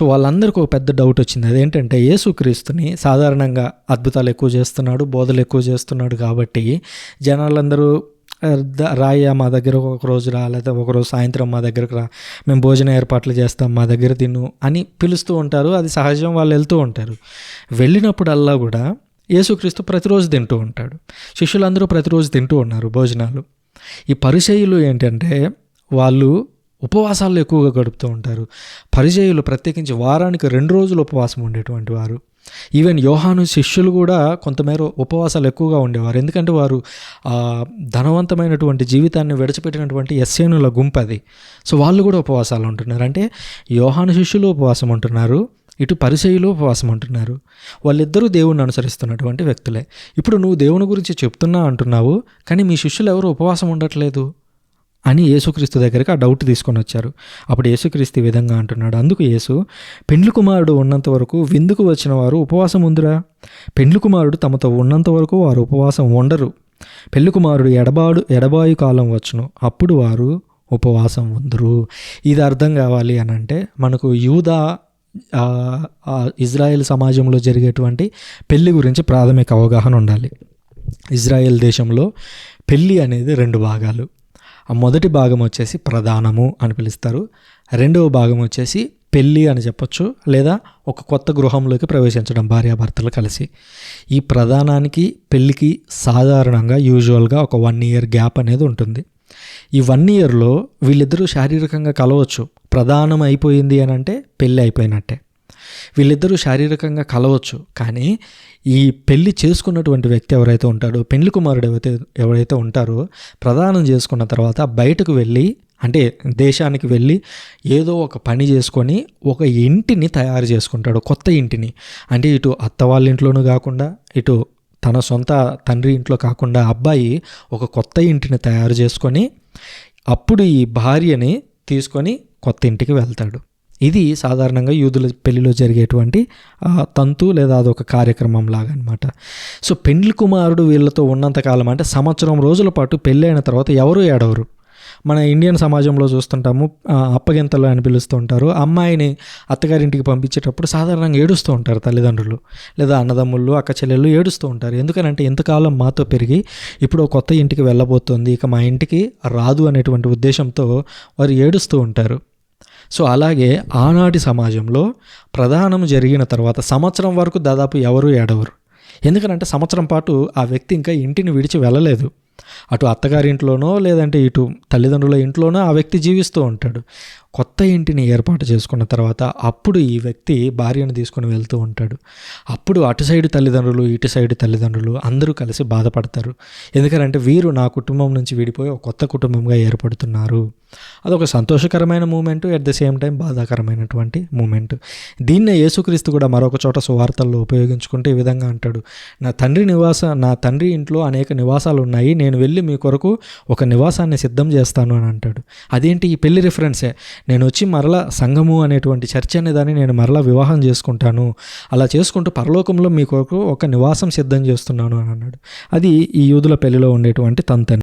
So వాళ్ళందరికీ ఒక పెద్ద డౌట్ వచ్చింది. అదేంటంటే యేసుక్రీస్తుని సాధారణంగా అద్భుతాలు ఎక్కువ చేస్తున్నాడు బోధలు ఎక్కువ చేస్తున్నాడు కాబట్టి జనాలందరూ రాయ రాయ్యా మా దగ్గర ఒక రోజు రా లేదా ఒకరోజు సాయంత్రం మా దగ్గరకు రా మేము భోజన ఏర్పాట్లు చేస్తాం మా దగ్గర తిను అని పిలుస్తూ ఉంటారు. అది సహజం వాళ్ళు వెళ్తూ ఉంటారు. వెళ్ళినప్పుడల్లా కూడా యేసుక్రీస్తు ప్రతిరోజు తింటూ ఉంటాడు. శిష్యులందరూ ప్రతిరోజు తింటూ ఉన్నారు భోజనాలు. ఈ పరిచయులు ఏంటంటే వాళ్ళు ఉపవాసాల్లో ఎక్కువగా గడుపుతూ ఉంటారు. పరిచయులు ప్రత్యేకించి వారానికి రెండు రోజులు ఉపవాసం ఉండేటువంటి వారు. ఈవెన్ యోహాను శిష్యులు కూడా కొంతమేర ఉపవాసాలు ఎక్కువగా ఉండేవారు. ఎందుకంటే వారు ధనవంతమైనటువంటి జీవితాన్ని విడిచిపెట్టినటువంటి ఎస్సేనుల గుంపు అది. సో వాళ్ళు కూడా ఉపవాసాలు ఉంటున్నారు. అంటే యోహాను శిష్యులు ఉపవాసం ఉంటున్నారు ఇటు పరిచయులు ఉపవాసం ఉంటున్నారు. వాళ్ళిద్దరూ దేవుణ్ణి అనుసరిస్తున్నటువంటి వ్యక్తులే. ఇప్పుడు నువ్వు దేవుని గురించి చెప్తున్నా అంటున్నావు కానీ మీ శిష్యులు ఎవరు ఉపవాసం ఉండట్లేదు? అని యేసుక్రీస్తు దగ్గరికి ఆ డౌట్ తీసుకొని వచ్చారు. అప్పుడు యేసుక్రీస్తు ఈ విధంగా అంటున్నాడు. అందుకు యేసు పెండ్లు కుమారుడు ఉన్నంత వరకు విందుకు వచ్చిన వారు ఉపవాసం ఉందిరా? పెండ్లు కుమారుడు తమతో ఉన్నంత వరకు వారు ఉపవాసం ఉండరు. పెళ్ళి కుమారుడు ఎడబాడు ఎడబాయు కాలం వచ్చును అప్పుడు వారు ఉపవాసం ఉందరు. ఇది అర్థం కావాలి అని అంటే మనకు యూదా ఇజ్రాయెల్ సమాజంలో జరిగేటువంటి పెళ్ళి గురించి ప్రాథమిక అవగాహన ఉండాలి. ఇజ్రాయెల్ దేశంలో పెళ్ళి అనేది రెండు భాగాలు. మొదటి భాగం వచ్చేసి ప్రధానము అని పిలుస్తారు. రెండవ భాగం వచ్చేసి పెళ్ళి అని చెప్పొచ్చు లేదా ఒక కొత్త గృహంలోకి ప్రవేశించడం భార్యాభర్తలు కలిసి. ఈ ప్రధానానికి పెళ్ళికి సాధారణంగా యూజువల్గా ఒక వన్ ఇయర్ గ్యాప్ అనేది ఉంటుంది. ఈ వన్ ఇయర్లో వీళ్ళిద్దరూ శారీరకంగా కలవచ్చు. ప్రధానం అయిపోయింది అని అంటే పెళ్ళి అయిపోయినట్టే. వీళ్ళిద్దరూ శారీరకంగా కలవచ్చు కానీ ఈ పెళ్ళి చేసుకున్నటువంటి వ్యక్తి ఎవరైతే ఉంటాడో పెళ్ళి కుమారుడు ఎవరైతే ఎవరైతే ఉంటారో ప్రదానం చేసుకున్న తర్వాత బయటకు వెళ్ళి అంటే దేశానికి వెళ్ళి ఏదో ఒక పని చేసుకొని ఒక ఇంటిని తయారు చేసుకుంటాడు కొత్త ఇంటిని. అంటే ఇటు అత్త వాళ్ళ ఇంట్లోనూ కాకుండా ఇటు తన సొంత తండ్రి ఇంట్లో కాకుండా అబ్బాయి ఒక కొత్త ఇంటిని తయారు చేసుకొని అప్పుడు ఈ భార్యని తీసుకొని కొత్త ఇంటికి వెళ్తాడు. ఇది సాధారణంగా యూదుల పెళ్ళిలో జరిగేటువంటి తంతు లేదా అదొక కార్యక్రమం లాగా అనమాట సో పెండ్లి కుమారుడు వీళ్ళతో ఉన్నంతకాలం అంటే సంవత్సరం రోజుల పాటు పెళ్ళైన తర్వాత ఎవరు ఏడవరు. మన ఇండియన్ సమాజంలో చూస్తుంటాము అప్పగింతలు అని పిలుస్తూ ఉంటారు. అమ్మాయిని అత్తగారింటికి పంపించేటప్పుడు సాధారణంగా ఏడుస్తూ ఉంటారు తల్లిదండ్రులు. లేదా అన్నదమ్ముళ్ళు అక్క చెల్లెళ్ళు ఏడుస్తూ ఉంటారు. ఎందుకనంటే ఇంతకాలం మాతో పెరిగి ఇప్పుడు కొత్త ఇంటికి వెళ్ళబోతోంది. ఇక మా ఇంటికి రాదు అనేటువంటి ఉద్దేశంతో వారు ఏడుస్తూ ఉంటారు. సో అలాగే ఆనాటి సమాజంలో ప్రధానం జరిగిన తర్వాత సంవత్సరం వరకు దాదాపు ఎవరు ఏడవరు. ఎందుకనంటే సంవత్సరం పాటు ఆ వ్యక్తి ఇంకా ఇంటిని విడిచి వెళ్ళలేదు. అటు అత్తగారింట్లోనో లేదంటే ఇటు తల్లిదండ్రుల ఇంట్లోనో ఆ వ్యక్తి జీవిస్తూ ఉంటాడు. కొత్త ఇంటిని ఏర్పాటు చేసుకున్న తర్వాత అప్పుడు ఈ వ్యక్తి భార్యను తీసుకొని వెళ్తూ ఉంటాడు. అప్పుడు అటు సైడ్ తల్లిదండ్రులు ఇటు సైడ్ తల్లిదండ్రులు అందరూ కలిసి బాధపడతారు. ఎందుకంటే వీరు నా కుటుంబం నుంచి విడిపోయి ఒక కొత్త కుటుంబంగా ఏర్పడుతున్నారు. అదొక సంతోషకరమైన moment at the same time బాధాకరమైనటువంటి మూమెంట్. దీన్నే యేసుక్రీస్తు కూడా మరొక చోట సువార్తల్లో ఉపయోగించుకుంటే ఈ విధంగా అంటాడు. నా తండ్రి నివాస నా తండ్రి ఇంట్లో అనేక నివాసాలు ఉన్నాయి. నేను వెళ్ళి మీ కొరకు ఒక నివాసాన్ని సిద్ధం చేస్తాను అని అంటాడు. అదేంటి ఈ పెళ్ళి రిఫరెన్సే నేను వచ్చి మరలా సంఘము అనేటువంటి చర్చ అనేదాన్ని నేను మరలా వివాహం చేసుకుంటాను. అలా చేసుకుంటూ పరలోకంలో మీ కొరకు ఒక నివాసం సిద్ధం చేస్తున్నాను అని అన్నాడు. అది ఈ యూదుల పెళ్ళిలో ఉండేటువంటి తంతని.